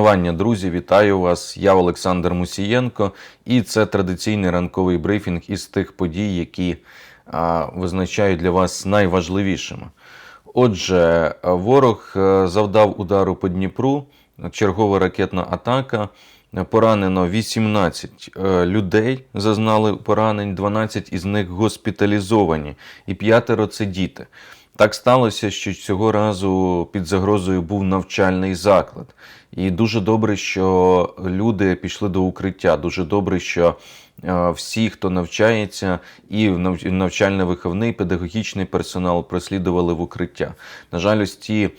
Шанування, друзі, вітаю вас. Я Олександр Мусієнко, і це традиційний ранковий брифінг із тих подій, які а, визначають для вас найважливішими. Отже, ворог е, завдав удару по Дніпру, чергова ракетна атака. Поранено 18 е, людей, зазнали поранень, 12 із них госпіталізовані, і п'ятеро це діти. Так сталося, що цього разу під загрозою був навчальний заклад. І дуже добре, що люди пішли до укриття. Дуже добре, що е, всі, хто навчається, і навчально-виховний, педагогічний персонал прослідували в укриття. На жаль, ось ті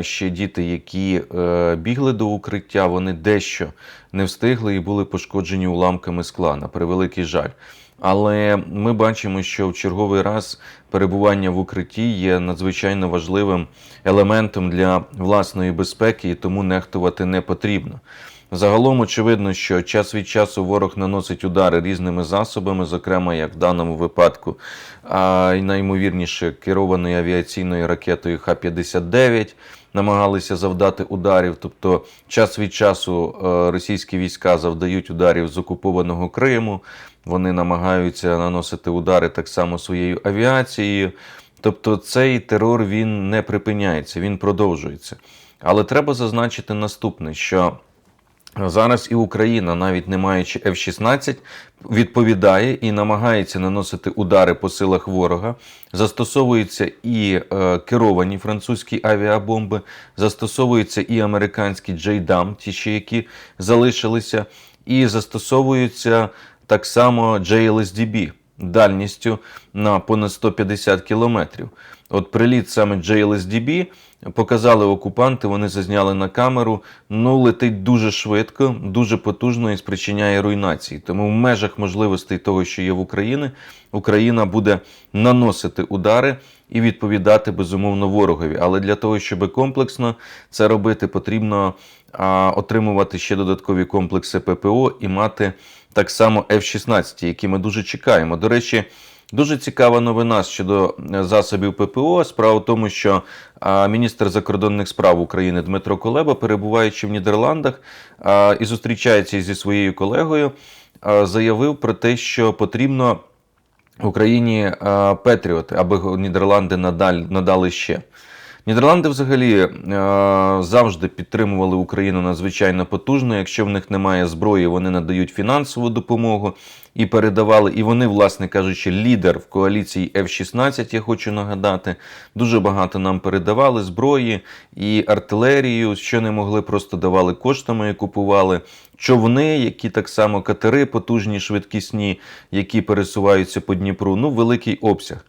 ще діти, які е, бігли до укриття, вони дещо не встигли і були пошкоджені уламками скла, на превеликий жаль. Але ми бачимо, що в черговий раз перебування в укритті є надзвичайно важливим елементом для власної безпеки, і тому нехтувати не потрібно. Загалом очевидно, що час від часу ворог наносить удари різними засобами, зокрема, як в даному випадку, а й найімовірніше керованою авіаційною ракетою Х-59 намагалися завдати ударів. Тобто, час від часу е, російські війська завдають ударів з окупованого Криму. Вони намагаються наносити удари так само своєю авіацією. Тобто цей терор він не припиняється, він продовжується. Але треба зазначити наступне, що зараз і Україна, навіть не маючи F-16, відповідає і намагається наносити удари по силах ворога. Застосовуються і е, керовані французькі авіабомби, застосовуються і американські JDAM, ті ще які залишилися, і застосовуються так само JLSDB дальністю на понад 150 кілометрів. От приліт саме JLSDB показали окупанти, вони зазняли на камеру. Ну, летить дуже швидко, дуже потужно і спричиняє руйнації. Тому в межах можливостей того, що є в Україні, Україна буде наносити удари і відповідати безумовно ворогові. Але для того, щоб комплексно це робити, потрібно а, отримувати ще додаткові комплекси ППО і мати так само F-16, які ми дуже чекаємо. До речі, дуже цікава новина щодо е, засобів ППО. Справа в тому, що міністр закордонних справ України Дмитро Колеба, перебуваючи в Нідерландах і зустрічається зі своєю колегою, заявив про те, що потрібно Україні Петріоти, аби Нідерланди надали ще. Нідерланди взагалі е, завжди підтримували Україну надзвичайно потужно. Якщо в них немає зброї, вони надають фінансову допомогу і передавали. І вони, власне кажучи, лідер в коаліції F-16, я хочу нагадати. Дуже багато нам передавали зброї і артилерію, що не могли, просто давали коштами і купували. Човни, які так само катери, потужні, швидкісні, які пересуваються по Дніпру. Ну, великий обсяг.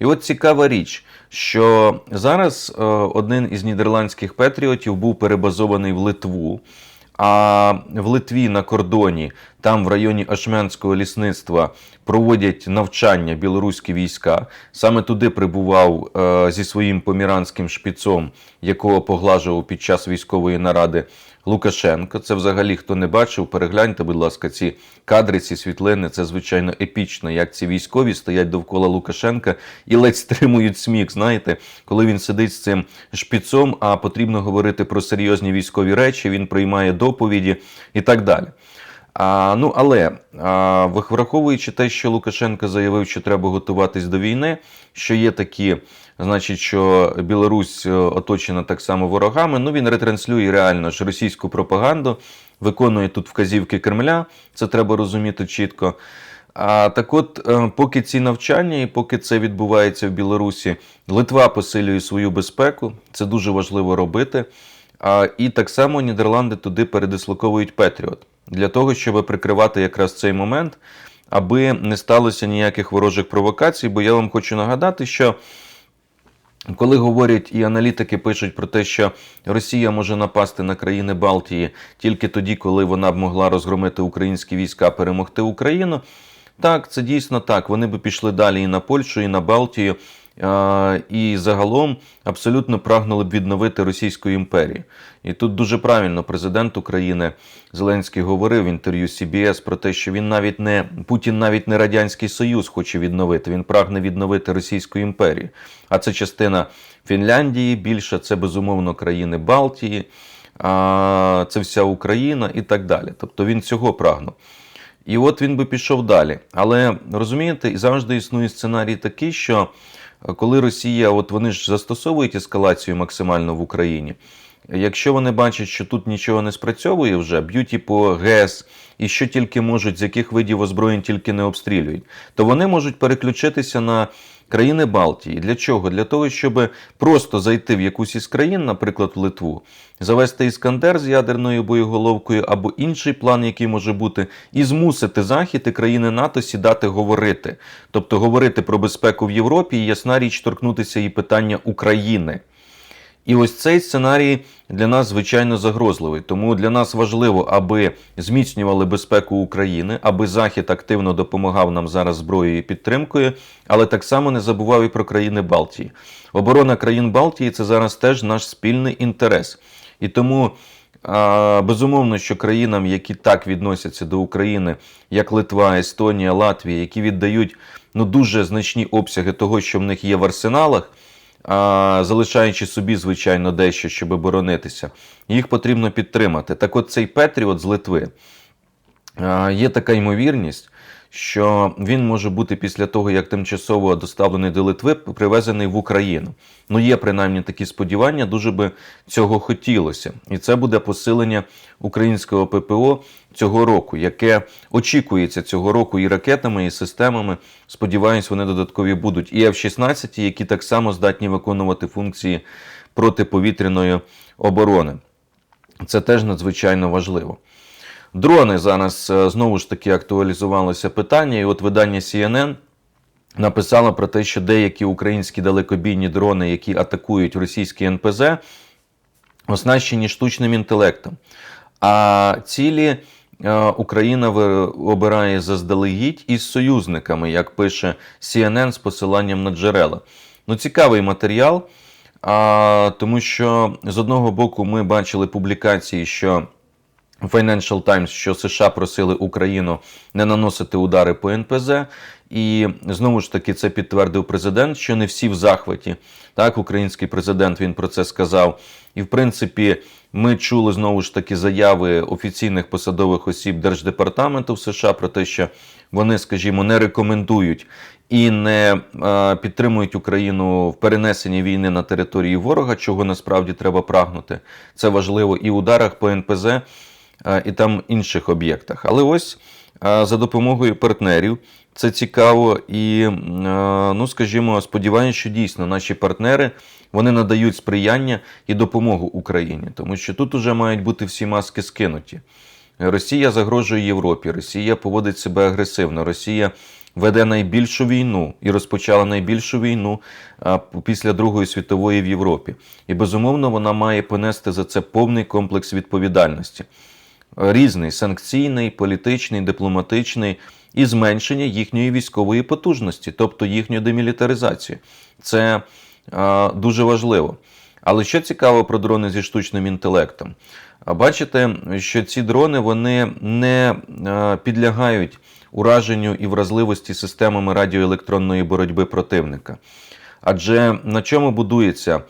І от цікава річ, що зараз е, один із нідерландських патріотів був перебазований в Литву. А в Литві на кордоні, там в районі Ашменського лісництва, проводять навчання білоруські війська. Саме туди прибував е, зі своїм поміранським шпіцом, якого поглажував під час військової наради Лукашенко. Це взагалі хто не бачив, перегляньте, будь ласка, ці кадри, ці світлини. Це звичайно епічно, як ці військові стоять довкола Лукашенка і ледь стримують сміх. Знаєте, коли він сидить з цим шпіцом, а потрібно говорити про серйозні військові речі, він приймає доповіді і так далі. А, ну, але а, враховуючи те, що Лукашенко заявив, що треба готуватись до війни, що є такі, значить, що Білорусь е, оточена так само ворогами. Ну він ретранслює реально ж російську пропаганду, виконує тут вказівки Кремля. Це треба розуміти чітко. А так от, е, поки ці навчання і поки це відбувається в Білорусі, Литва посилює свою безпеку. Це дуже важливо робити. А, і так само Нідерланди туди передислоковують Петріот для того, щоб прикривати якраз цей момент, аби не сталося ніяких ворожих провокацій. Бо я вам хочу нагадати, що коли говорять і аналітики пишуть про те, що Росія може напасти на країни Балтії тільки тоді, коли вона б могла розгромити українські війська, перемогти Україну. Так, це дійсно так. Вони би пішли далі і на Польщу, і на Балтію. І загалом абсолютно прагнули б відновити Російську імперію. І тут дуже правильно президент України Зеленський говорив в інтерв'ю CBS про те, що він навіть не Путін навіть не Радянський Союз хоче відновити. Він прагне відновити Російську імперію. А це частина Фінляндії, більше це безумовно країни Балтії. а, це вся Україна і так далі. Тобто він цього прагнув. І от він би пішов далі. Але розумієте, і завжди існує сценарій такий, що коли Росія, от вони ж застосовують ескалацію максимально в Україні. Якщо вони бачать, що тут нічого не спрацьовує вже, б'ють і по ГЕС, і що тільки можуть, з яких видів озброєнь тільки не обстрілюють, то вони можуть переключитися на країни Балтії. Для чого? Для того, щоб просто зайти в якусь із країн, наприклад, в Литву, завести іскандер з ядерною боєголовкою або інший план, який може бути, і змусити Захід і країни НАТО сідати говорити, тобто говорити про безпеку в Європі, і ясна річ торкнутися і питання України. І ось цей сценарій для нас звичайно загрозливий. Тому для нас важливо, аби зміцнювали безпеку України, аби Захід активно допомагав нам зараз зброєю і підтримкою, але так само не забував і про країни Балтії. Оборона країн Балтії це зараз теж наш спільний інтерес. І тому. Безумовно, що країнам, які так відносяться до України, як Литва, Естонія, Латвія, які віддають ну дуже значні обсяги того, що в них є в арсеналах, залишаючи собі, звичайно, дещо, щоб боронитися, їх потрібно підтримати. Так от цей Петріот з Литви є така ймовірність, що він може бути після того, як тимчасово доставлений до Литви, привезений в Україну. Ну, є принаймні такі сподівання, дуже би цього хотілося. І це буде посилення українського ППО цього року, яке очікується цього року і ракетами, і системами. Сподіваюсь, вони додаткові будуть. І F-16, які так само здатні виконувати функції протиповітряної оборони. Це теж надзвичайно важливо. Дрони зараз е, знову ж таки актуалізувалося питання, і от видання CNN написало про те, що деякі українські далекобійні дрони, які атакують російські НПЗ, оснащені штучним інтелектом. А цілі е, Україна обирає заздалегідь із союзниками, як пише CNN з посиланням на джерела. Ну, цікавий матеріал, тому що з одного боку ми бачили публікації, що Financial Times, що США просили Україну не наносити удари по НПЗ, і знову ж таки це підтвердив президент, що не всі в захваті. Так, український президент він про це сказав. І в принципі, ми чули знову ж таки заяви офіційних посадових осіб Держдепартаменту США про те, що вони, скажімо, не рекомендують і не е, підтримують Україну в перенесенні війни на території ворога, чого насправді треба прагнути. Це важливо і в ударах по НПЗ і там інших об'єктах. Але ось за допомогою партнерів це цікаво і, ну скажімо, сподіваюся, що дійсно наші партнери вони надають сприяння і допомогу Україні, тому що тут уже мають бути всі маски скинуті. Росія загрожує Європі, Росія поводить себе агресивно, Росія веде найбільшу війну і розпочала найбільшу війну після Другої світової в Європі. І безумовно вона має понести за це повний комплекс відповідальності. Різний санкційний, політичний, дипломатичний і зменшення їхньої військової потужності, тобто їхньої демілітаризації. Це а, дуже важливо. Але що цікаво про дрони зі штучним інтелектом? Бачите, що ці дрони вони не е, підлягають ураженню і вразливості системами радіоелектронної боротьби противника. Адже на чому будується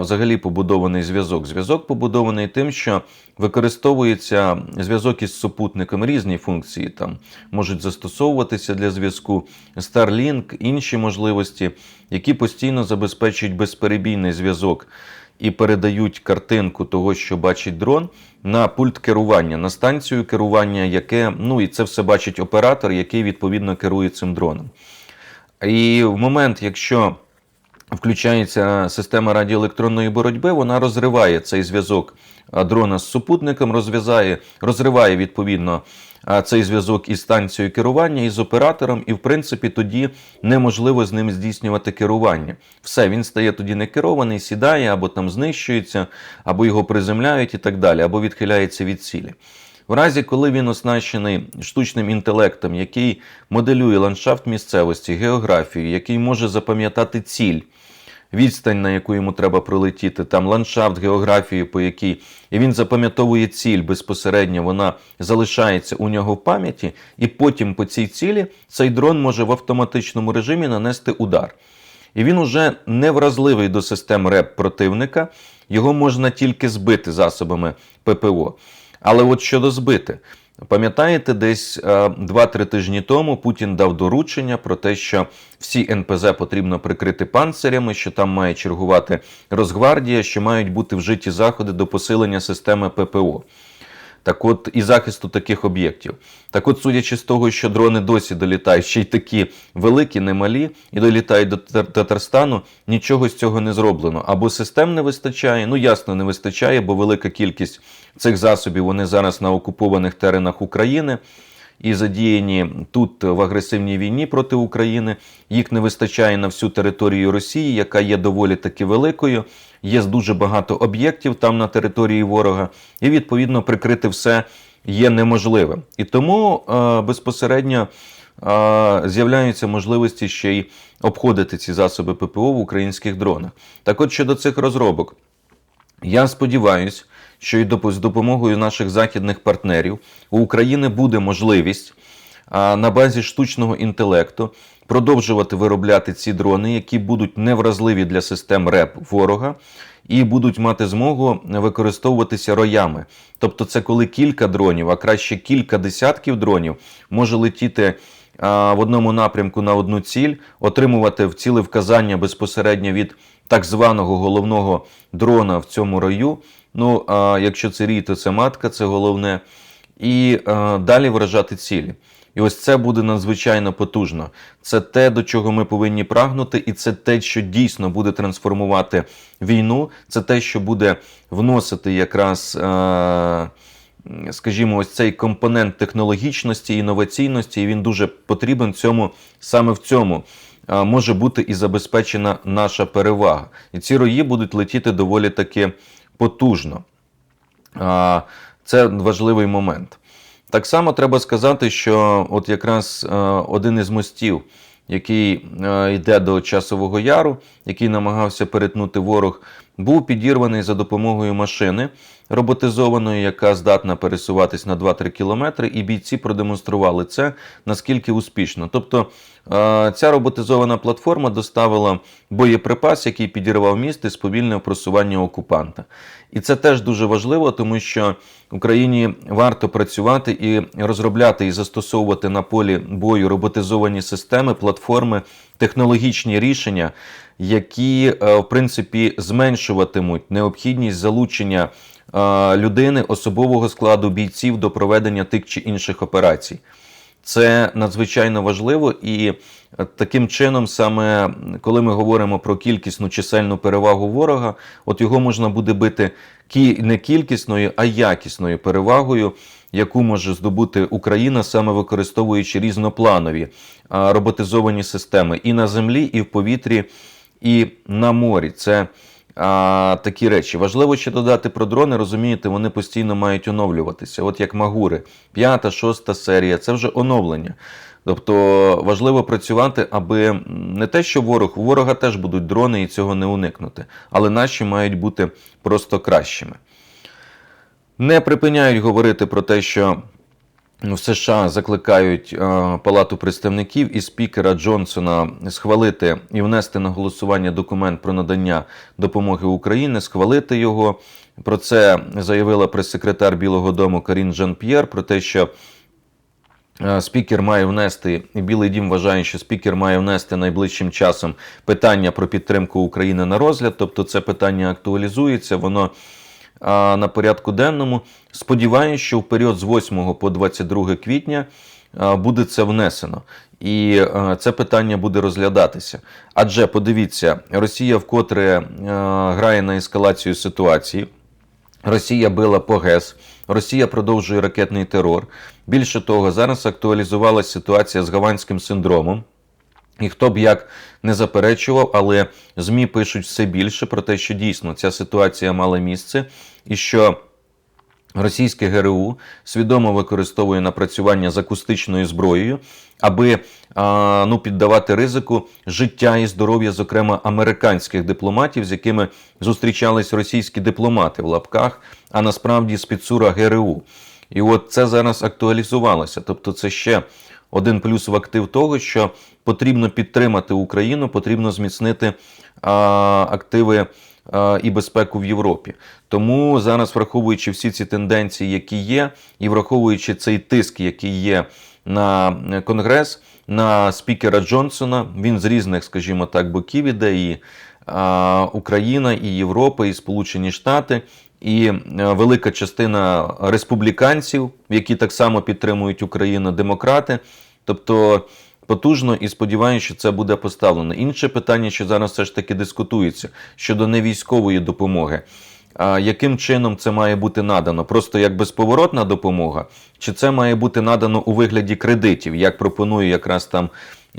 взагалі побудований зв'язок? Зв'язок побудований тим, що використовується зв'язок із супутником різні функції там можуть застосовуватися для зв'язку, Starlink, інші можливості, які постійно забезпечують безперебійний зв'язок і передають картинку того, що бачить дрон, на пульт керування, на станцію керування, яке ну і це все бачить оператор, який відповідно керує цим дроном. І в момент, якщо включається система радіоелектронної боротьби, вона розриває цей зв'язок дрона з супутником, розв'язає, розриває відповідно цей зв'язок із станцією керування, із оператором, і в принципі тоді неможливо з ним здійснювати керування. Все, він стає тоді не керований, сідає або там знищується, або його приземляють і так далі, або відхиляється від цілі. В разі, коли він оснащений штучним інтелектом, який моделює ландшафт місцевості, географію, який може запам'ятати ціль, відстань, на яку йому треба пролетіти, там ландшафт, географію, по якій і він запам'ятовує ціль безпосередньо, вона залишається у нього в пам'яті, і потім по цій цілі цей дрон може в автоматичному режимі нанести удар. І він уже не вразливий до систем РЕП противника, його можна тільки збити засобами ППО. Але от щодо збити, пам'ятаєте, десь е, 2-3 тижні тому Путін дав доручення про те, що всі НПЗ потрібно прикрити панцирями, що там має чергувати Росгвардія, що мають бути вжиті заходи до посилення системи ППО. Так от і захисту таких об'єктів. Так от, судячи з того, що дрони досі долітають, ще й такі великі, немалі, і долітають до Татарстану, нічого з цього не зроблено. Або систем не вистачає, ну ясно, не вистачає, бо велика кількість цих засобів вони зараз на окупованих теренах України і задіяні тут в агресивній війні проти України. Їх не вистачає на всю територію Росії, яка є доволі таки великою. Є дуже багато об'єктів там на території ворога, і відповідно прикрити все є неможливим. І тому е, безпосередньо е, з'являються можливості ще й обходити ці засоби ППО в українських дронах. Так от щодо цих розробок, я сподіваюся, що і з допомогою наших західних партнерів у України буде можливість на базі штучного інтелекту продовжувати виробляти ці дрони, які будуть невразливі для систем РЕП ворога, і будуть мати змогу використовуватися роями. Тобто, це коли кілька дронів, а краще кілька десятків дронів може летіти в одному напрямку на одну ціль, отримувати в ціле вказання безпосередньо від так званого головного дрона в цьому рою. Ну, а якщо це рій, то це матка, це головне. І е, далі вражати цілі. І ось це буде надзвичайно потужно. Це те, до чого ми повинні прагнути, і це те, що дійсно буде трансформувати війну. Це те, що буде вносити якраз. Е, Скажімо, ось цей компонент технологічності, інноваційності, і він дуже потрібен цьому саме в цьому може бути і забезпечена наша перевага. І ці рої будуть летіти доволі таки потужно. Це важливий момент. Так само треба сказати, що от якраз е, один із мостів, який е, йде до Часового Яру, який намагався перетнути ворог, був підірваний за допомогою машини роботизованої, яка здатна пересуватись на 2-3 кілометри, і бійці продемонстрували це наскільки успішно. Тобто е, ця роботизована платформа доставила боєприпас, який підірвав міст і сповільнив просування окупанта. І це теж дуже важливо, тому що Україні варто працювати і розробляти і застосовувати на полі бою роботизовані системи, платформи, технологічні рішення, які е, в принципі зменшуватимуть необхідність залучення е, людини, особового складу бійців до проведення тих чи інших операцій. Це надзвичайно важливо, і е, таким чином, саме коли ми говоримо про кількісну чисельну перевагу ворога, от його можна буде бити не кількісною, а якісною перевагою, яку може здобути Україна, саме використовуючи різнопланові роботизовані системи і на землі, і в повітрі, і на морі. Це а, такі речі. Важливо ще додати про дрони, розумієте, вони постійно мають оновлюватися. От як Магури, п'ята, шоста серія, це вже оновлення. Тобто важливо працювати, аби не те, що ворог, у ворога теж будуть дрони і цього не уникнути, але наші мають бути просто кращими. Не припиняють говорити про те, що в США закликають е, Палату представників і спікера Джонсона схвалити і внести на голосування документ про надання допомоги Україні, схвалити його. Про це заявила прес-секретар Білого Дому Карін Жан-П'єр, про те, що Е, Спікер має внести, і Білий Дім вважає, що спікер має внести найближчим часом питання про підтримку України на розгляд. Тобто це питання актуалізується, воно на порядку денному. Сподіваюся, що в період з 8 по 22 квітня буде це внесено. І це питання буде розглядатися. Адже подивіться, Росія вкотре грає на ескалацію ситуації. Росія била по ГЕС, Росія продовжує ракетний терор. Більше того, зараз актуалізувалася ситуація з гаванським синдромом. І хто б як не заперечував, але ЗМІ пишуть все більше про те, що дійсно ця ситуація мала місце, і що російське ГРУ свідомо використовує напрацювання з акустичною зброєю, аби а, ну, піддавати ризику життя і здоров'я, зокрема американських дипломатів, з якими зустрічались російські дипломати в лапках, а насправді спецура ГРУ. І от це зараз актуалізувалося. Тобто, це ще один плюс в актив того, що потрібно підтримати Україну, потрібно зміцнити а, активи е, і безпеку в Європі. Тому зараз, враховуючи всі ці тенденції, які є, і враховуючи цей тиск, який є на Конгрес, на спікера Джонсона, він з різних, скажімо так, боків іде і а, Україна, і Європа, і Сполучені Штати. І е, велика частина республіканців, які так само підтримують Україну, демократи. Тобто потужно і сподіваюся, що це буде поставлено. Інше питання, що зараз все ж таки дискутується щодо невійськової допомоги. А яким чином це має бути надано? Просто як безповоротна допомога, чи це має бути надано у вигляді кредитів, як пропонує якраз там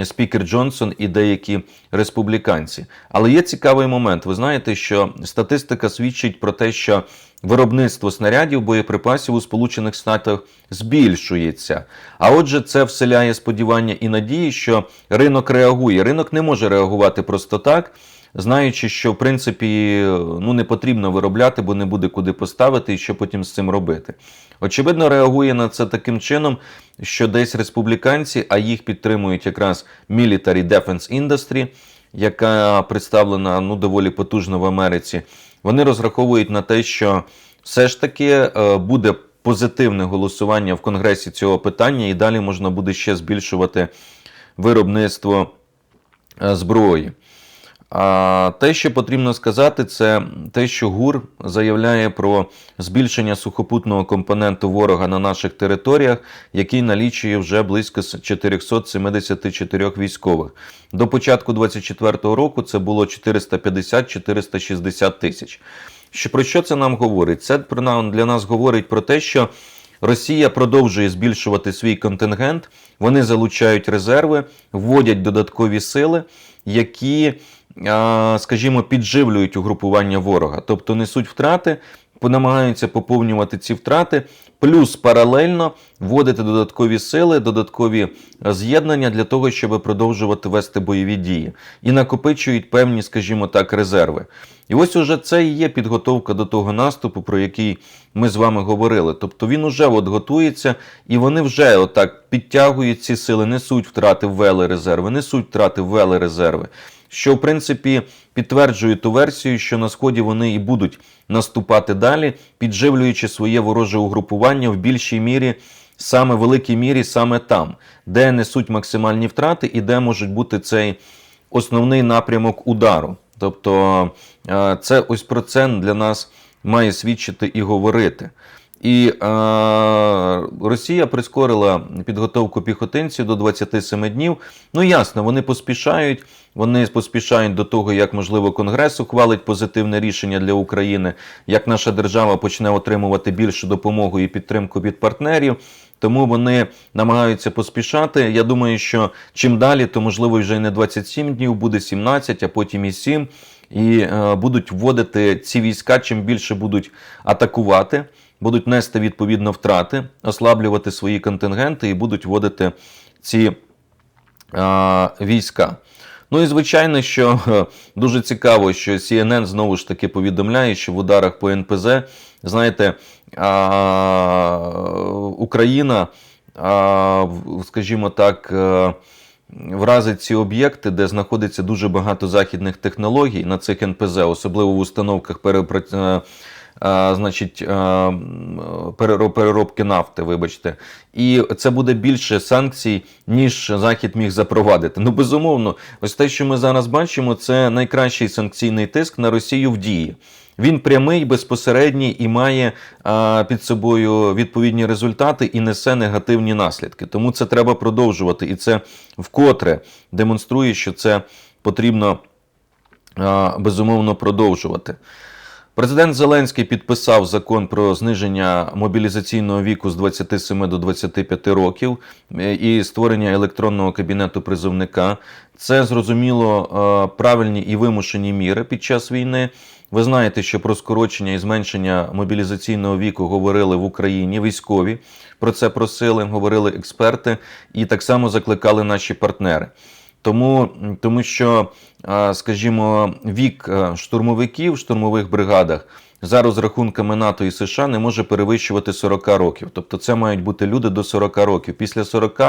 спікер Джонсон і деякі республіканці? Але є цікавий момент. Ви знаєте, що статистика свідчить про те, що виробництво снарядів боєприпасів у Сполучених Штатах збільшується. А отже, це вселяє сподівання і надії, що ринок реагує. Ринок не може реагувати просто так. Знаючи, що в принципі ну не потрібно виробляти, бо не буде куди поставити і що потім з цим робити. Очевидно, реагує на це таким чином, що десь республіканці, а їх підтримують якраз Military Defense Industry, яка представлена ну доволі потужно в Америці. Вони розраховують на те, що все ж таки е, буде позитивне голосування в Конгресі цього питання, і далі можна буде ще збільшувати виробництво е, зброї. А те, що потрібно сказати, це те, що ГУР заявляє про збільшення сухопутного компоненту ворога на наших територіях, який налічує вже близько 474 військових. До початку 2024 року це було 450-460 тисяч. Що про що це нам говорить? Це для нас говорить про те, що Росія продовжує збільшувати свій контингент, вони залучають резерви, вводять додаткові сили, які, скажімо, підживлюють угрупування ворога, тобто несуть втрати, намагаються поповнювати ці втрати, плюс паралельно вводити додаткові сили, додаткові з'єднання для того, щоб продовжувати вести бойові дії, і накопичують певні, скажімо так, резерви. І ось уже це і є підготовка до того наступу, про який ми з вами говорили. Тобто він уже от готується, і вони вже отак підтягують ці сили, несуть втрати, ввели резерви, несуть втрати, ввели резерви. Що, в принципі, підтверджує ту версію, що на сході вони і будуть наступати далі, підживлюючи своє вороже угрупування в більшій мірі, саме великій мірі, саме там, де несуть максимальні втрати і де можуть бути цей основний напрямок удару. Тобто е, це ось про це для нас має свідчити і говорити. І е, Росія прискорила підготовку піхотинців до 27 днів. Ну ясно, вони поспішають. Вони поспішають до того, як можливо Конгрес ухвалить позитивне рішення для України, як наша держава почне отримувати більшу допомогу і підтримку від партнерів. Тому вони намагаються поспішати. Я думаю, що чим далі, то можливо вже не 27 днів, буде 17, а потім і 7. І е, будуть вводити ці війська, чим більше будуть атакувати, будуть нести відповідно втрати, ослаблювати свої контингенти і будуть вводити ці е, війська. Ну і звичайно, що дуже цікаво, що CNN знову ж таки повідомляє, що в ударах по НПЗ, знаєте, а, Україна, а, скажімо так, е, вразить ці об'єкти, де знаходиться дуже багато західних технологій на цих НПЗ, особливо в установках перепра- е, е, значить, е, переробки нафти, вибачте. І це буде більше санкцій, ніж Захід міг запровадити. Ну, безумовно, ось те, що ми зараз бачимо, це найкращий санкційний тиск на Росію в дії. Він прямий, безпосередній і має а, під собою відповідні результати і несе негативні наслідки. Тому це треба продовжувати. І це вкотре демонструє, що це потрібно а, безумовно продовжувати. Президент Зеленський підписав закон про зниження мобілізаційного віку з 27 до 25 років е, і створення електронного кабінету призовника. Це зрозуміло е, правильні і вимушені міри під час війни. Ви знаєте, що про скорочення і зменшення мобілізаційного віку говорили в Україні військові. Про це просили, говорили експерти, і так само закликали наші партнери. Тому, тому що, скажімо, вік штурмовиків в штурмових бригадах за розрахунками НАТО і США не може перевищувати 40 років. Тобто це мають бути люди до 40 років. Після 40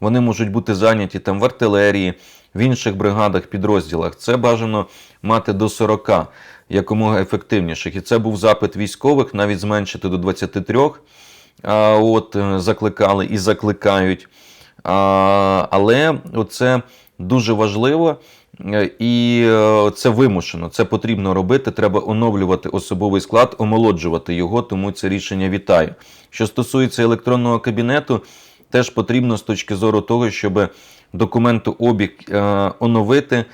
вони можуть бути зайняті там в артилерії, в інших бригадах, підрозділах. Це бажано мати до 40. якомога ефективніших. І це був запит військових навіть зменшити до 23. А, от е, закликали і закликають. А, але це дуже важливо. е, І е, це вимушено, це потрібно робити. Треба оновлювати особовий склад, омолоджувати його, тому це рішення вітаю. Що стосується електронного кабінету, теж потрібно з точки зору того, щоб документообіг е, оновити,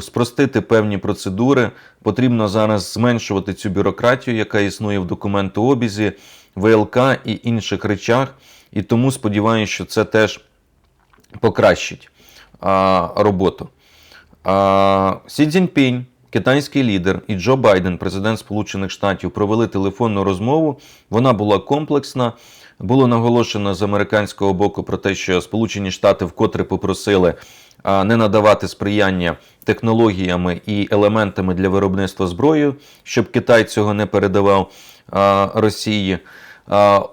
спростити певні процедури. Потрібно зараз зменшувати цю бюрократію, яка існує в документообізі, ВЛК і інших речах. І тому сподіваюся, що це теж покращить роботу. А, Сі Цзіньпінь, китайський лідер, і Джо Байден, президент Сполучених Штатів, провели телефонну розмову. Вона була комплексна. Було наголошено з американського боку про те, що Сполучені Штати вкотре попросили не надавати сприяння технологіями і елементами для виробництва зброї, щоб Китай цього не передавав Росії.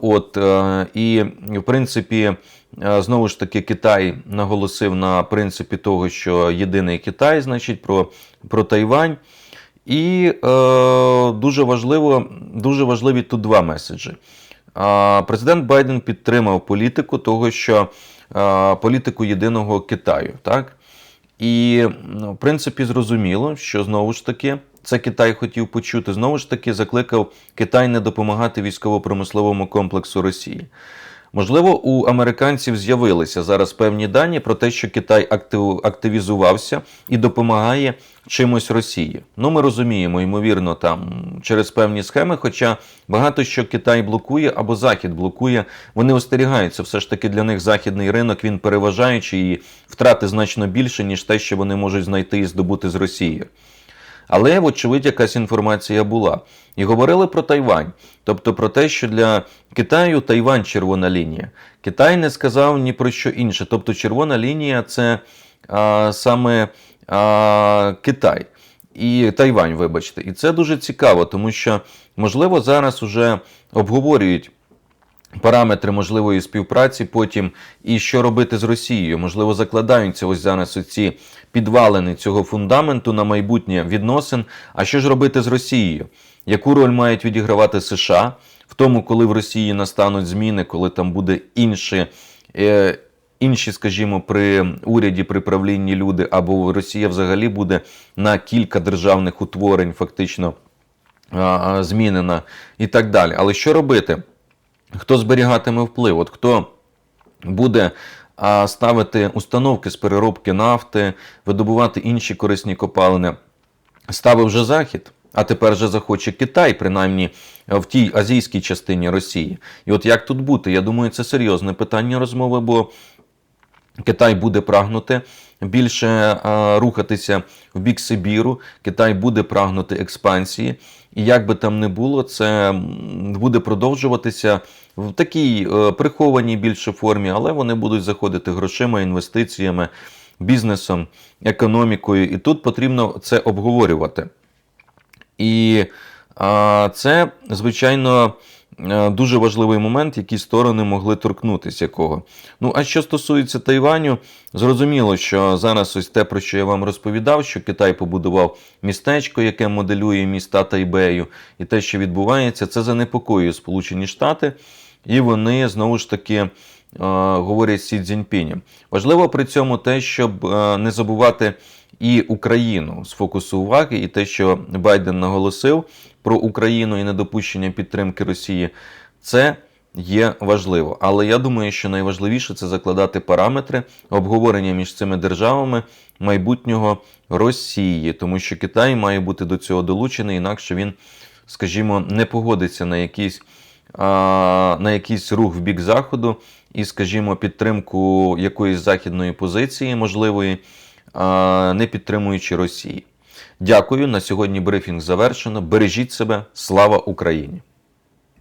От е, і в принципі, знову ж таки, Китай наголосив на принципі того, що єдиний Китай, значить, про, про Тайвань. І е, дуже важливо, дуже важливі тут два меседжі. А, Президент Байден підтримав політику того, що е, політику єдиного Китаю, так? І, ну, в принципі, зрозуміло, що знову ж таки це Китай хотів почути. Знову ж таки, закликав Китай не допомагати військово-промисловому комплексу Росії. Можливо, у американців з'явилися зараз певні дані про те, що Китай актив- активізувався і допомагає чимось Росії. Ну, ми розуміємо, ймовірно, там через певні схеми, хоча багато що Китай блокує або Захід блокує, вони остерігаються. Все ж таки для них західний ринок він переважаючий і втрати значно більше, ніж те, що вони можуть знайти і здобути з Росії. Але, вочевидь, якась інформація була. І говорили про Тайвань, тобто про те, що для Китаю Тайвань червона лінія. Китай не сказав ні про що інше. Тобто, червона лінія це а, саме а, Китай і Тайвань, вибачте. І це дуже цікаво, тому що, можливо, зараз уже обговорюють. Параметри можливої співпраці потім і що робити з Росією. Можливо, закладаються ось зараз оці підвалини цього фундаменту на майбутнє відносин. А що ж робити з Росією? Яку роль мають відігравати США в тому, коли в Росії настануть зміни, коли там буде інші, е, інші, скажімо, при уряді, при правлінні люди, або Росія взагалі буде на кілька державних утворень фактично змінена і так далі. Але що робити? Хто зберігатиме вплив? От хто буде ставити установки з переробки нафти, видобувати інші корисні копалини? Ставив вже Захід, а тепер вже захоче Китай, принаймні в тій азійській частині Росії. І от як тут бути? Я думаю, це серйозне питання розмови, бо Китай буде прагнути більше а, рухатися в бік Сибіру. Китай буде прагнути експансії. І як би там не було, це буде продовжуватися в такій е, прихованій більше формі, але вони будуть заходити грошима, інвестиціями, бізнесом, економікою. І тут потрібно це обговорювати. І це, звичайно, е, дуже важливий момент, який сторони могли торкнутися якого. Ну, а що стосується Тайваню, зрозуміло, що зараз ось те, про що я вам розповідав, що Китай побудував містечко, яке моделює міста Тайбею, і те, що відбувається, це занепокоює Сполучені Штати, і вони знову ж таки. е, Говорять Сі Цзіньпінем. Важливо при цьому те, щоб е, не забувати і Україну з фокусу уваги, і те, що Байден наголосив про Україну і недопущення підтримки Росії, це є важливо. Але я думаю, що найважливіше це закладати параметри обговорення між цими державами майбутнього Росії, тому що Китай має бути до цього долучений, інакше він, скажімо, не погодиться на якийсь. На якийсь рух в бік заходу і, скажімо, підтримку якоїсь західної позиції можливої, не підтримуючи Росії. Дякую. На сьогодні брифінг завершено. Бережіть себе. Слава Україні!